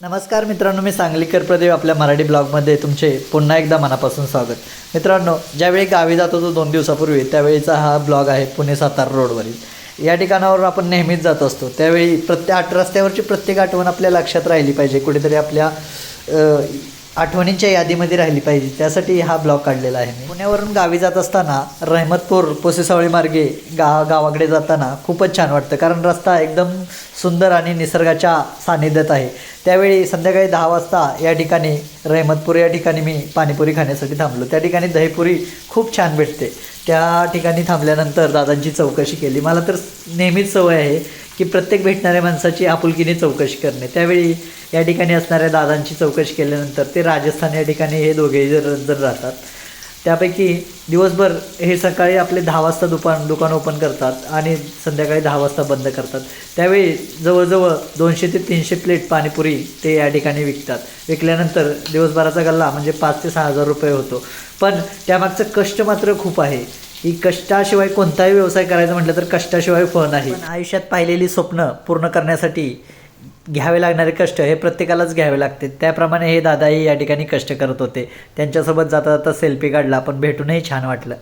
नमस्कार मित्रांनो मी सांगलीकर प्रदेव आपल्या मराठी ब्लॉगमध्ये तुमचे पुन्हा एकदा मनापासून स्वागत. मित्रांनो ज्यावेळी गावी जात होतो दोन दिवसापूर्वी त्यावेळीचा हा ब्लॉग आहे पुणे सातारा रोडवरील. या ठिकाणावर आपण नेहमीच जात असतो. त्यावेळी प्रत्येक आठ रस्त्यावरची प्रत्येक आठवण आपल्या लक्षात राहिली पाहिजे. कुठेतरी आपल्या आठवणींच्या यादीमध्ये राहिली पाहिजे. त्यासाठी हा ब्लॉग काढलेला आहे मी. पुण्यावरून गावी जात असताना रहमतपूर पोसेसावळी मार्गे गा गावाकडे जाताना खूपच छान वाटतं. कारण रस्ता एकदम सुंदर आणि निसर्गाच्या सानिध्यात आहे. त्यावेळी संध्याकाळी दहा वाजता या ठिकाणी रहमतपूर या ठिकाणी मी पाणीपुरी खाण्यासाठी थांबलो. त्या ठिकाणी दहीपुरी खूप छान भेटते. त्या ठिकाणी थांबल्यानंतर दादांची चौकशी केली. मला तर नेहमीच सवय आहे की प्रत्येक भेटणाऱ्या माणसाची आपुलकीने चौकशी करणे. त्यावेळी या ठिकाणी असणाऱ्या दादांची चौकशी केल्यानंतर ते राजस्थान या ठिकाणी हे दोघेही जर जर राहतात त्यापैकी दिवसभर हे सकाळी आपले दहा वाजता दुकान दुकान ओपन करतात आणि संध्याकाळी दहा वाजता बंद करतात. त्यावेळी जवळजवळ दोनशे ते तीनशे प्लेट पाणीपुरी ते या ठिकाणी विकतात. विकल्यानंतर दिवसभराचा गल्ला म्हणजे पाच ते सहा हजार रुपये होतो. पण त्यामागचं कष्ट मात्र खूप आहे. ही कष्टाशिवाय कोणताही व्यवसाय करायचा म्हटलं तर कष्टाशिवाय फळ नाही. आयुष्यात पाहिलेली स्वप्न पूर्ण करण्यासाठी घ्यावे लागणारे कष्ट हे प्रत्येकालाच घ्यावे लागते. त्याप्रमाणे हे दादाही या ठिकाणी कष्ट करत होते. त्यांच्यासोबत जाता जाता सेल्फी काढला पण भेटूनही छान वाटलं.